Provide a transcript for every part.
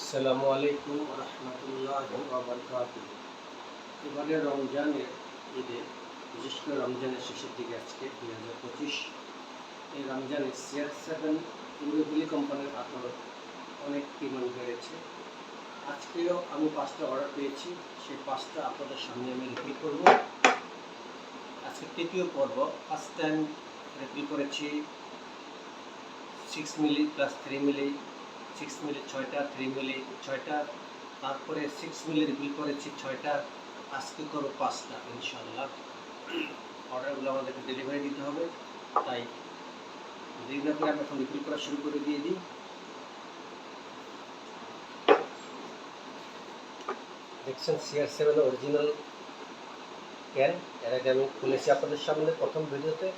আসসালামু আলাইকুম রহমতুল্লাহ এবারে রমজানের ঈদে, বিশেষ করে রমজানের শেষের দিকে আজকে, দুই হাজার পঁচিশ, এই রমজানে সিআর সেভেন ইউরোবিলি কোম্পানির আতর অনেক ডিমান্ড বেড়েছে। আজকেও আমি পাঁচটা অর্ডার পেয়েছি, সেই পাঁচটা আপনাদের সামনে আমি রিপিট করব। আজকে তৃতীয় পর্ব ফার্স্ট টাইম রিপিট করেছি six milli plus three milli six মিলে ছয়টা থ্রি মিলি ছয়টা, তারপরে সিক্স মিলে রিফিল করেছি ছয়টা, আজকে করো পাঁচটা ইনশাল্লাহ অর্ডারগুলো আমাদেরকে ডেলিভারি দিতে হবে, তাই দেরি না করে আমি এখন রিফিল করা শুরু করে দিয়ে দিই। দেখছেন সিআর সেভেন অরিজিনাল ক্যান এর আগে আমি খুলেছি আপনাদের সামনে প্রথম ভিডিওতে।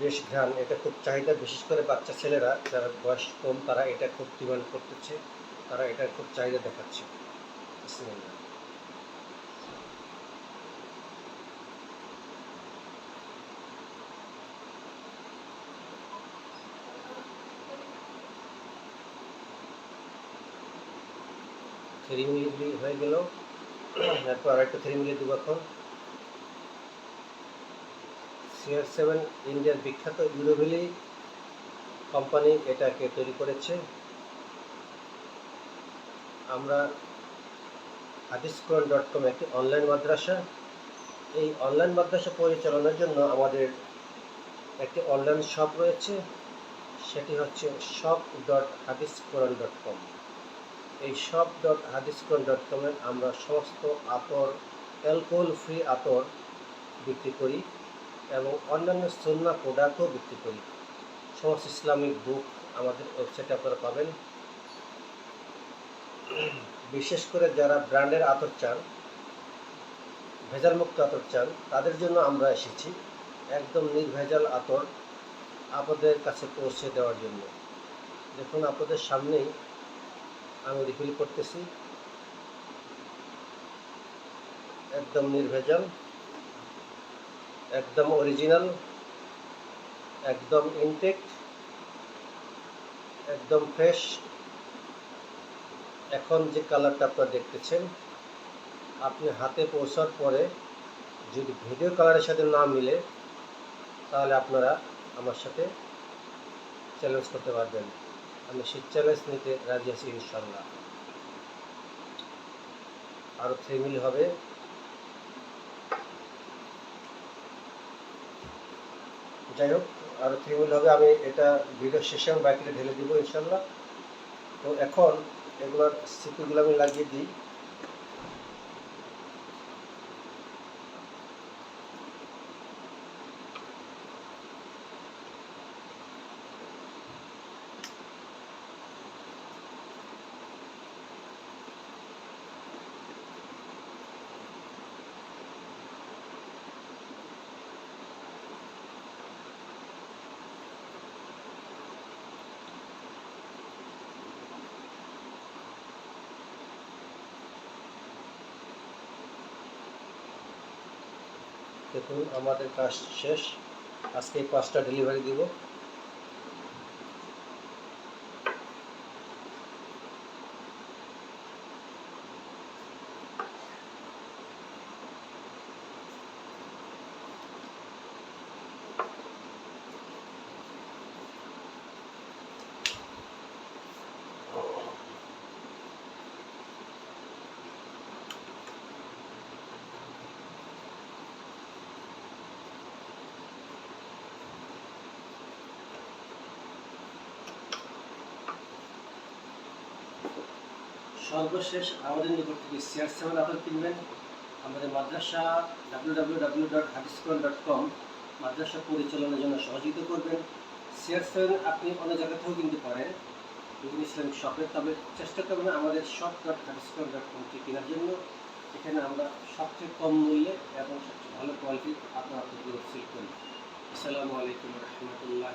বেশ ঘ্রাণ। এটা খুব চাহিদা বিশেষ করে বাচ্চা ছেলেরা, যারা বয়স কম, তারা এটা খুব ডিমান্ড করতেছে। তারা এটার খুব চাহিদা দেখাচ্ছে। থ্রি মিলি হয়ে গেল। এরপর আরেকটা থ্রি মিলি দেবো এখন। সিআর সেভেন ইন্ডিয়ার বিখ্যাত ইউরোভেলি কোম্পানি এটাকে তৈরি করেছে। আমরা হাদিসকরণ ডট কম একটি অনলাইন মাদ্রাসা। এই অনলাইন মাদ্রাসা পরিচালনার জন্য আমাদের একটি অনলাইন শপ রয়েছে। সেটি হচ্ছে শপ ডট হাদিসকরণ ডট কম এই শপ ডট হাদিসকরণ ডট কমে আমরা সমস্ত আতর অ্যালকোহল ফ্রি আতর বিক্রি করি। এবং অন্যান্য সন্না প্রোডাক্টও বিক্রি করি। সমস্ত ইসলামিক বুক আমাদের ওয়েবসাইটে আপনারা পাবেন। বিশেষ করে যারা ব্র্যান্ডের আতর চান, ভেজালমুক্ত আতর চান, তাদের জন্য আমরা এসেছি একদম নির্ভেজাল আতর আপনাদের কাছে পৌঁছে দেওয়ার জন্য। দেখুন, আপনাদের সামনেই আমি রিফিল করতেছি। একদম নির্ভেজাল। একদম অরিজিনাল একদম ইনটেক একদম ফ্রেশ এখন যে কালারটা আপনারা দেখতেছেন, আপনি হাতে পৌঁছার পরে যদি ভিডিও কালারের সাথে না মিলে, তাহলে আপনারা আমার সাথে চ্যালেঞ্জ করতে পারবেন। আমি সেই চ্যালেঞ্জ নিতে রাজি আছি ইনশাল্লাহ আরও থ্রি মিল হবে। যাই হোক, আর থ্রি হবে, আমি এটা ভিডিও শেষে আমি বাইকে ঢেলে দিব ইনশাল্লাহ তো এখন এগুলোর সিপিগুলো আমি লাগিয়ে দিই। দেখুন আমাদের কাজ শেষ। আজকে পাঁচটা ডেলিভারি দিব। সর্বশেষ আমাদের নিকট থেকে শেয়ার সেভেন আতর কিনবেন। আমাদের মাদ্রাসা ডাব্লিউ ডাব্লিউ ডাব্লিউ ডট হাদিসকরণ ডট কম মাদ্রাসা পরিচালনার জন্য সহযোগিতা করবেন। শেয়ার সেভেন আপনি অনেক জায়গা থেকেও কিনতে পারেন। বিভিন্ন ইসলামিক শপে, তবে চেষ্টা করবেন আমাদের শপ ডট হাদিসকরণ ডট কম থেকে কেনার জন্য। এখানে আমরা সবচেয়ে কম মূল্যে এবং সবচেয়ে ভালো কোয়ালিটির আপনার আপনাদের সেল করি আসসালামু আলাইকুম রহমতুল্লাহ